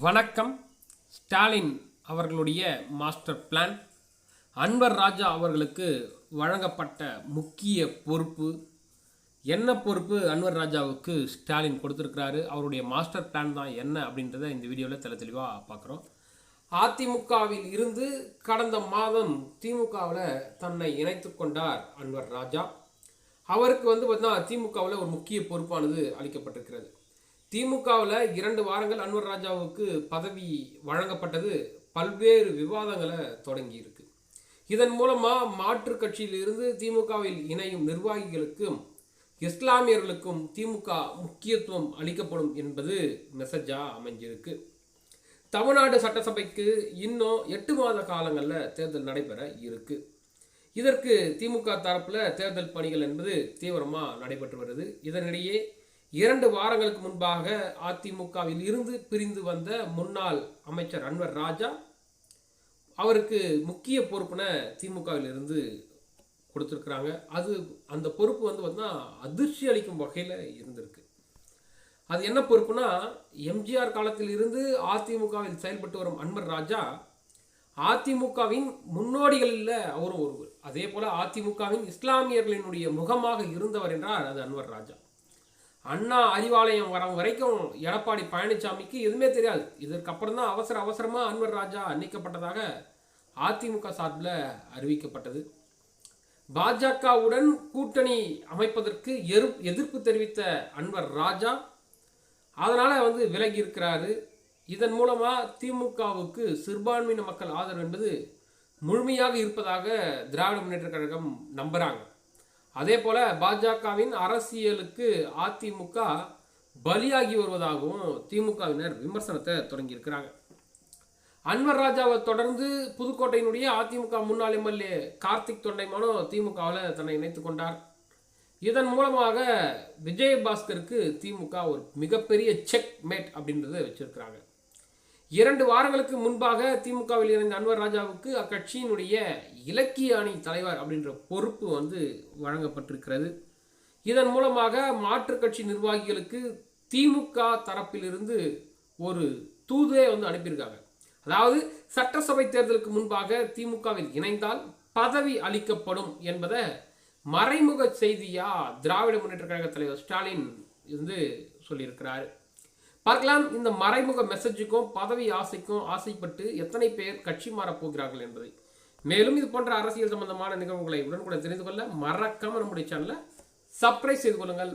வணக்கம். ஸ்டாலின் அவர்களுடைய master plan. Anwar Raja அவர்களுக்கு வழங்கப்பட்ட முக்கிய பொறுப்பு. என்ன பொறுப்பு அன்வர் ராஜாவுக்கு ஸ்டாலின் கொடுத்துருக்கிறாரு? அவருடைய மாஸ்டர் பிளான் தான் என்ன அப்படின்றத இந்த வீடியோவில் தெல தெளிவாக பார்க்குறோம் அதிமுகவில் இருந்து கடந்த மாதம் திமுகவில் தன்னை இணைத்து கொண்டார் அன்வர் ராஜா. அவருக்கு வந்து பார்த்தீங்கன்னா திமுகவில் ஒரு முக்கிய பொறுப்பானது அளிக்கப்பட்டிருக்கிறது. திமுகவில் இரண்டு வாரங்கள் அன்வர் ராஜாவுக்கு பதவி வழங்கப்பட்டது. பல்வேறு விவாதங்களை தொடங்கியிருக்கு. இதன் மூலமாக மாற்று கட்சியிலிருந்து திமுகவில் இணையும் நிர்வாகிகளுக்கும் இஸ்லாமியர்களுக்கும் திமுக முக்கியத்துவம் அளிக்கப்படும் என்பது மெசேஜா அமைஞ்சிருக்கு. தமிழ்நாடு சட்டசபைக்கு இன்னும் எட்டு மாத காலங்களில் தேர்தல் நடைபெற இருக்கு. இதற்கு திமுக தரப்பில் தேர்தல் பணிகள் என்பது தீவிரமாக நடைபெற்று வருது. இதனிடையே இரண்டு வாரங்களுக்கு முன்பாக அதிமுகவில் இருந்து பிரிந்து வந்த முன்னாள் அமைச்சர் அன்வர் ராஜா அவருக்கு முக்கிய பொறுப்புன திமுகவில் இருந்து கொடுத்துருக்குறாங்க. அது அந்த பொறுப்பு வந்து பார்த்தீங்கன்னா அதிர்ச்சி அளிக்கும் வகையில் இருந்திருக்கு. அது என்ன பொறுப்புனா எம்ஜிஆர் காலத்தில் இருந்து அதிமுகவில் செயல்பட்டு வரும் அன்வர் ராஜா அதிமுகவின் முன்னோடிகளில் அவரும் ஒருவர். அதே போல் அதிமுகவின் இஸ்லாமியர்களினுடைய முகமாக இருந்தவர் என்றார் அது அன்வர் ராஜா. அண்ணா அறிவாலயம் வர வரைக்கும் எடப்பாடி பழனிசாமிக்கு எதுவுமே தெரியாது. இதற்கப்புறம் தான் அவசர அவசரமாக அன்வர் ராஜா நீக்கப்பட்டதாக அதிமுக சார்பில் அறிவிக்கப்பட்டது. பாஜகவுடன் கூட்டணி அமைப்பதற்கு எரு எதிர்ப்பு தெரிவித்த அன்வர் ராஜா அதனால் வந்து விலகி இருக்கிறாரு. இதன் மூலமாக திமுகவுக்கு சிறுபான்மையின மக்கள் ஆதரவு என்பது முழுமையாக இருப்பதாக திராவிட முன்னேற்ற கழகம் நம்புகிறாங்க அதே போல பாஜகவின் அரசியலுக்கு அதிமுக பலியாகி வருவதாகவும் திமுகவினர் விமர்சனத்தை தொடங்கியிருக்கிறாங்க. அன்வர் ராஜாவை தொடர்ந்து புதுக்கோட்டையினுடைய அதிமுக முன்னாள் எம்எல்ஏ கார்த்திக் தொண்டைமானோ திமுகவில் தன்னை இணைத்துக் கொண்டார். இதன் மூலமாக விஜயபாஸ்கருக்கு திமுக ஒரு மிகப்பெரிய செக் மேட் அப்படின்றத வச்சிருக்கிறாங்க. இரண்டு வாரங்களுக்கு முன்பாக திமுகவில் இணைந்த அன்வர் ராஜாவுக்கு அக்கட்சியினுடைய இலக்கிய அணி தலைவர் அப்படின்ற பொறுப்பு வந்து வழங்கப்பட்டிருக்கிறது. இதன் மூலமாக மாற்றுக் கட்சி நிர்வாகிகளுக்கு திமுக தரப்பிலிருந்து ஒரு தூதே வந்து அனுப்பியிருக்காங்க. அதாவது சட்டசபை தேர்தலுக்கு முன்பாக திமுகவில் இணைந்தால் பதவி அளிக்கப்படும் என்பதை மறைமுக செய்தியா திராவிட முன்னேற்ற கழக தலைவர் ஸ்டாலின் வந்து சொல்லியிருக்கிறார். பார்க்கலாம். இந்த மறைமுக மெசேஜுக்கும் பதவி ஆசைக்கும் ஆசைப்பட்டு எத்தனை பேர் கட்சி மாறப் போகிறார்கள் என்பதை. மேலும் இது போன்ற அரசியல் சம்பந்தமான நிகழ்வுகளை உடனுக்குடன் தெரிந்து கொள்ள மறக்காமல் நம்முடைய சேனலை சப்ஸ்கிரைப் செய்து கொள்ளுங்கள்.